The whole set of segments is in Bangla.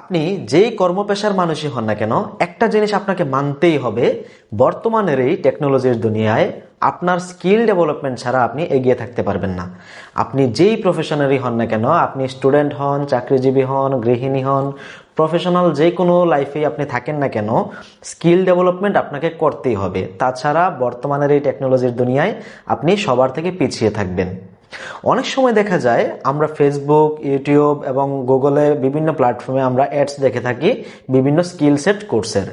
আপনি যেই কর্মপেশার মানুষই হন না কেন, একটা জিনিস আপনাকে মানতেই হবে, বর্তমানের এই টেকনোলজির দুনিয়ায় আপনার স্কিল ডেভেলপমেন্ট ছাড়া আপনি এগিয়ে থাকতে পারবেন না। আপনি যেই প্রফেশনারই হন না কেন, আপনি স্টুডেন্ট হন, চাকরিজীবী হন, গৃহিণী হন প্রফেশনাল যে কোনো লাইফে আপনি থাকেন না কেন স্কিল ডেভেলপমেন্ট আপনাকে করতেই হবে। তাছাড়া বর্তমানের এই টেকনোলজির দুনিয়ায় আপনি সবার থেকে পিছিয়ে থাকবেন। অনেক সময় দেখা যায় আমরা ফেসবুক ইউটিউব এবং গুগলে বিভিন্ন প্ল্যাটফর্মে আমরা অ্যাডস দেখে থাকি, বিভিন্ন স্কিল সেট কোর্সের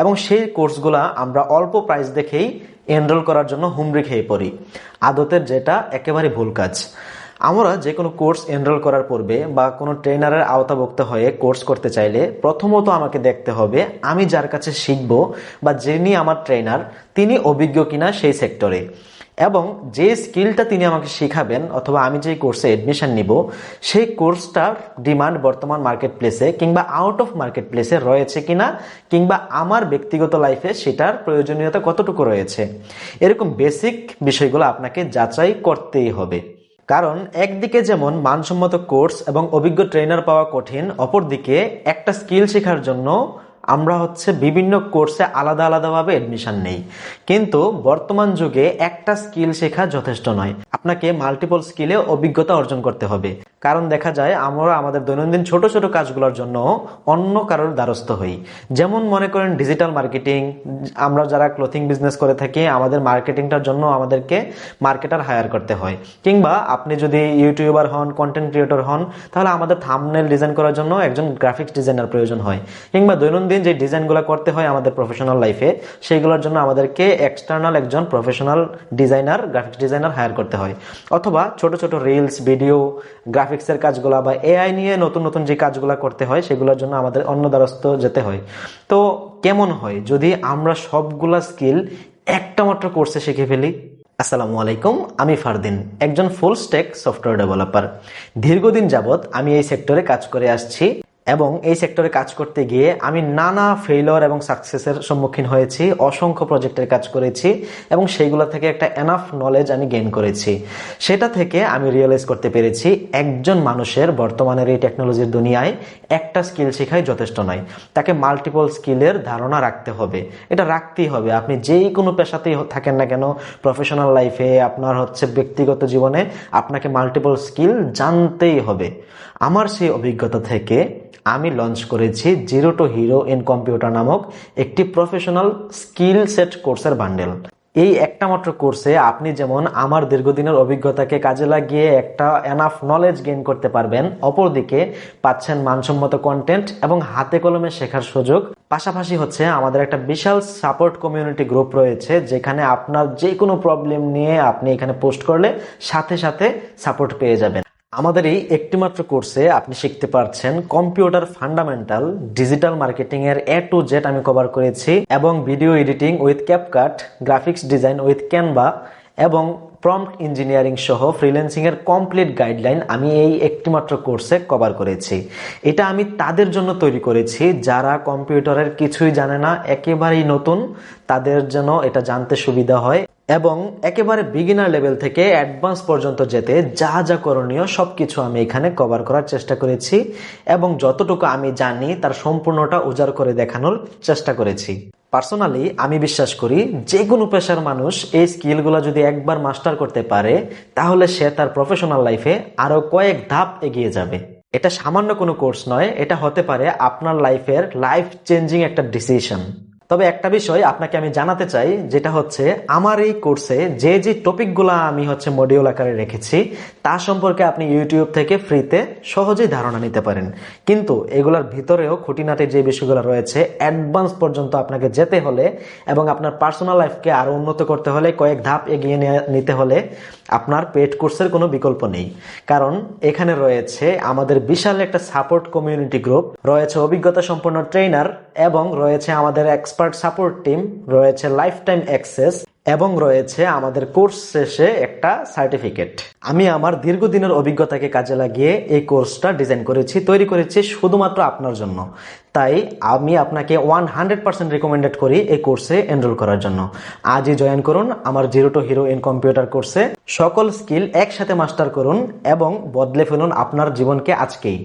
এবং সেই কোর্সগুলা আমরা অল্প প্রাইস দেখেই এনরোল করার জন্য হুমড়ি খেয়ে পড়ি। আদতের যেটা একেবারে ভুল কাজ। আমরা যে কোনো কোর্স এনরোল করার পূর্বে বা কোনো ট্রেনারের আওতাভুক্ত হয়ে কোর্স করতে চাইলে প্রথমত আমাকে দেখতে হবে, আমি যার কাছে শিখব বা যিনি আমার ট্রেনার তিনি অভিজ্ঞ কিনা সেই সেক্টরে এবং যে স্কিলটা তিনি আমাকে শেখাবেন, অথবা আমি যে কোর্সে এডমিশন নিব, সেই কোর্সটার ডিমান্ড বর্তমান মার্কেট প্লেসে কিংবা আউট অফ মার্কেট প্লেসে রয়েছে কিনা, কিংবা আমার ব্যক্তিগত লাইফে সেটার প্রয়োজনীয়তা কতটুকু রয়েছে, এরকম বেসিক বিষয়গুলো আপনাকে যাচাই করতেই হবে। কারণ একদিকে যেমন মানসম্মত কোর্স এবং অভিজ্ঞ ট্রেনার পাওয়া কঠিন, অপরদিকে একটা স্কিল শেখার জন্য আমরা হচ্ছে বিভিন্ন কোর্সে আলাদা আলাদাভাবে এডমিশন নেই। কিন্তু বর্তমান যুগে একটা স্কিল শেখা যথেষ্ট নয়। আপনাকে মাল্টিপল স্কিলে অভিজ্ঞতা অর্জন করতে হবে। কারণ দেখা যায়, আমরা আমাদের দৈনন্দিন ছোট ছোট কাজগুলোর জন্য অন্য কারোর দ্বারস্থ হই। যেমন মনে করেন ডিজিটাল মার্কেটিং আমরা যারা ক্লোথিং বিজনেস করে থাকি, আমাদের মার্কেটিংটার জন্য আমাদেরকে মার্কেটার হায়ার করতে হয়। কিংবা আপনি যদি ইউটিউবার হন কন্টেন্ট ক্রিয়েটর হন, তাহলে আমাদের থামনেল ডিজাইন করার জন্য একজন গ্রাফিক্স ডিজাইনার প্রয়োজন হয়। কিংবা দৈনন্দিন যে ডিজাইনগুলো করতে হয় আমাদের প্রফেশনাল লাইফে সেইগুলোর জন্য আমাদেরকে এক্সটার্নাল একজন professional designer graphics designer hire করতে হয়। অথবা ছোট ছোট রিলস ভিডিও গ্রাফিক্সের কাজগুলো বা এআই নিয়ে নতুন নতুন যে কাজগুলো করতে হয়, সেগুলোর জন্য আমাদের অন্য দ্বারস্থ যেতে হয়। তো কেমন হয় যদি আমরা সবগুলা স্কিল একটা মাত্র কোর্সে শিখে ফেলি? আসসালামু আলাইকুম, আমি ফারদিন, একজন ফুল স্টেক সফটওয়্যার ডেভেলপার দীর্ঘদিন যাবৎ আমি এই সেক্টরে কাজ করে আসছি। এবং এই সেক্টরে কাজ করতে গিয়ে আমি নানা ফেইলর এবং সাকসেসের সম্মুখীন হয়েছি, অসংখ্য প্রজেক্টের কাজ করেছি এবং সেইগুলো থেকে একটা এনাফ নলেজ আমি গেইন করেছি। সেটা থেকে আমি রিয়েলাইজ করতে পেরেছি একজন মানুষের বর্তমানের এই টেকনোলজির দুনিয়ায় একটা স্কিল শেখাই যথেষ্ট নয়। তাকে মাল্টিপল স্কিলের ধারণা রাখতে হবে। এটা রাখতেই হবে। আপনি যেই কোনো পেশাতেই থাকেন না কেন প্রফেশনাল লাইফে আপনার হচ্ছে ব্যক্তিগত জীবনে আপনাকে মাল্টিপল স্কিল জানতেই হবে। আমার সেই অভিজ্ঞতা থেকে আমি লঞ্চ করেছি zero to hero in computer নামক একটি প্রফেশনাল স্কিল সেট কোর্সের বান্ডেল এই একটা মাত্র কোর্সে আপনি যেমন আমার দীর্ঘদিনের অভিজ্ঞতাকে কাজে লাগিয়ে একটা এনাফ নলেজ গেইন করতে পারবেন, অপরদিকে পাচ্ছেন মানসম্মত কন্টেন্ট এবং হাতে কলমে শেখার সুযোগ। পাশাপাশি হচ্ছে আমাদের একটা বিশাল সাপোর্ট কমিউনিটি গ্রুপ রয়েছে, যেখানে আপনার যে কোনো প্রবলেম নিয়ে আপনি এখানে পোস্ট করলে সাথে সাথে সাপোর্ট পেয়ে যাবেন। আমাদের এই একটিমাত্র কোর্সে আপনি শিখতে পারছেন কম্পিউটার ফান্ডামেন্টাল, ডিজিটাল মার্কেটিং এর এ টু জেড আমি কভার করেছি, এবং video editing with CapCut graphics design with Canva এবং প্রম্পট ইঞ্জিনিয়ারিং সহ ফ্রিল্যান্সিং এর কমপ্লিট গাইডলাইন আমি এই একটিমাত্র কোর্সে কভার করেছি। এটা আমি তাদের জন্য তৈরি করেছি, যারা কম্পিউটারের কিছুই জানে না, একেবারেই নতুন, তাদের জন্য এটা জানতে সুবিধা হয়। এবং একেবারে বিগিনার লেভেল থেকে অ্যাডভান্স পর্যন্ত যেতে যা যা করণীয় সব কিছু আমি এখানে কভার করার চেষ্টা করেছি এবং যতটুকু আমি জানি তার সম্পূর্ণটা উজাড় করে দেখানোর চেষ্টা করেছি। পার্সোনালি আমি বিশ্বাস করি যে কোনো পেশার মানুষ এই স্কিলগুলো যদি একবার মাস্টার করতে পারে, তাহলে সে তার প্রফেশনাল লাইফে আরও কয়েক ধাপ এগিয়ে যাবে। এটা সামান্য কোনো কোর্স নয়, এটা হতে পারে আপনার লাইফের লাইফ চেঞ্জিং একটা ডিসিশন তবে একটা বিষয় আপনাকে আমি জানাতে চাই, যেটা হচ্ছে আমার এই কোর্সে যে যে টপিকগুলো আমি হচ্ছে মডিউল আকারে রেখেছি, তা সম্পর্কে আপনি ইউটিউব থেকে ফ্রিতে সহজেই ধারণা নিতে পারেন। কিন্তু এগুলোর ভিতরেও খুঁটিনাটি যে বিষয়গুলো রয়েছে অ্যাডভান্স পর্যন্ত আপনাকে যেতে হলে এবং আপনার পার্সোনাল লাইফকে আরও উন্নত করতে হলে, কয়েক ধাপ এগিয়ে নিতে হলে আপনার পেড কোর্সের কোনো বিকল্প নেই। কারণ এখানে রয়েছে আমাদের বিশাল একটা সাপোর্ট কমিউনিটি গ্রুপ রয়েছে অভিজ্ঞতা সম্পন্ন ট্রেনার এবং রয়েছে আমাদের এক্সপার্ট সাপোর্ট টিম রয়েছে লাইফ টাইম অ্যাক্সেস এবং রয়েছে আমাদের কোর্স শেষে একটা সার্টিফিকেট আমি আমার দীর্ঘদিনের অভিজ্ঞতাকে কাজে লাগিয়ে এই কোর্সটা ডিজাইন করেছি, তৈরি করেছি শুধুমাত্র আপনার জন্য। তাই আমি আপনাকে ওয়ান হান্ড্রেড পার্সেন্ট রিকমেন্ডেড করি এই কোর্সে এনরোল করার জন্য। আজই জয়েন করুন আমার zero to hero in computer কোর্সে সকল স্কিল একসাথে মাস্টার করুন এবং বদলে ফেলুন আপনার জীবনকে আজকেই।